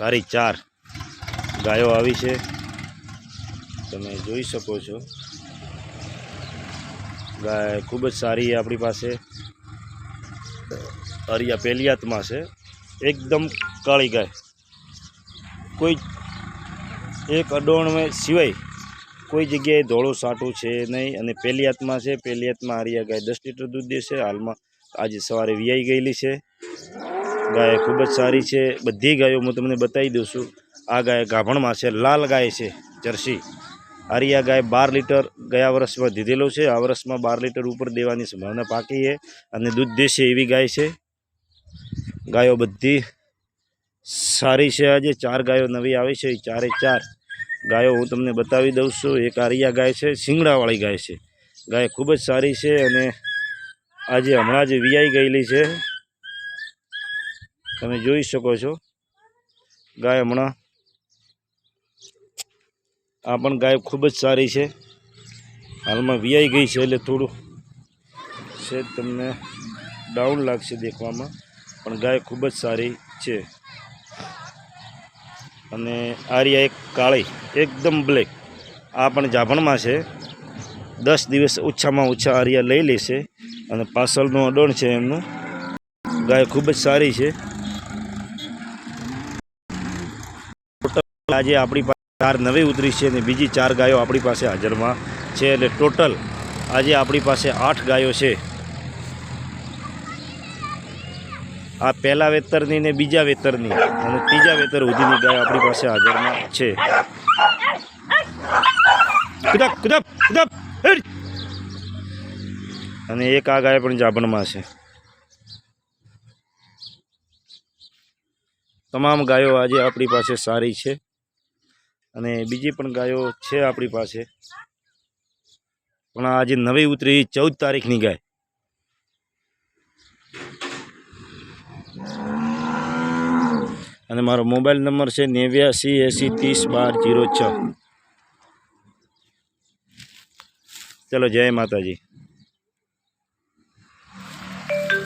સારી ચાર ગાયો આવી છે. તમે જોઈ શકો છો. ગાય ખૂબ જ સારી આપણી પાસે. અરિયા પેલિયાતમાં છે. એકદમ કાળી ગાય. કોઈ એક અડોણ સિવાય કોઈ જગ્યાએ ધોળો સાટું છે નહીં અને પેલિયાતમાં છે. પેલિયાતમાં આરિયા ગાય દસ લીટર દૂધ દેશે હાલમાં આજે સવારે વિયાઈ ગયેલી છે. ગાય ખૂબ જ સારી છે. બધી ગાયો હું તમને બતાવી દઉં છું. આ ગાય ગાભણમાં છે, લાલ ગાય છે, જર્સી. આરિયા ગાય બાર લીટર ગયા વર્ષમાં દીધેલો છે. આ વર્ષમાં બાર લીટર ઉપર દેવાની સંભાવના પાકી છે અને દૂધ દેશે એવી ગાય છે. ગાયો બધી સારી છે આજે. ચાર ગાયો નવી આવી છે. એ ચારે ચાર ગાયો હું તમને બતાવી દઉં છું. એક આરિયા ગાય છે, શિંગડાવાળી ગાય છે. ગાય ખૂબ જ સારી છે અને આજે હમણાં જ વીઆઈ ગયેલી છે. તમે જોઈ શકો છો. ગાય હમણાં આ પણ ગાય ખૂબ જ સારી છે. હાલમાં વીઆઈ ગઈ છે એટલે થોડું છે તમને ડાઉન લાગશે દેખવામાં, પણ ગાય ખૂબ જ સારી છે. અને આર્યા એક કાળી, એકદમ બ્લેક આ પણ જાભણમાં છે. દસ દિવસ ઓછામાં ઓછા આર્યા લઈ લેશે અને પાછળનું અડોણ છે એમનું. ગાય ખૂબ જ સારી છે. આજે આપણી પાસે ચાર નવી ઉતરી છે અને બીજી ચાર ગાયો આપણી પાસે હાજરમાં છે એટલે ટોટલ આજે આપણી પાસે આઠ ગાયો છે. આ પહેલા વેતરની ને બીજા વેતરની અને ત્રીજા વેતર સુધીની ગાય આપણી પાસે હાજરમાં છે! અને એક આ ગાય પણ જાબણમાં છે. તમામ ગાયો આજે આપણી પાસે સારી છે. અને બીજી પણ ગાયો છે આપણી પાસે. પણ આજે નવી ઉતરી ચૌદ તારીખની ગાય. અને મારો મોબાઈલ નંબર છે નેવ્યાસી એંસી ત્રીસ બાર જીરો છ. ચલો જય માતાજી.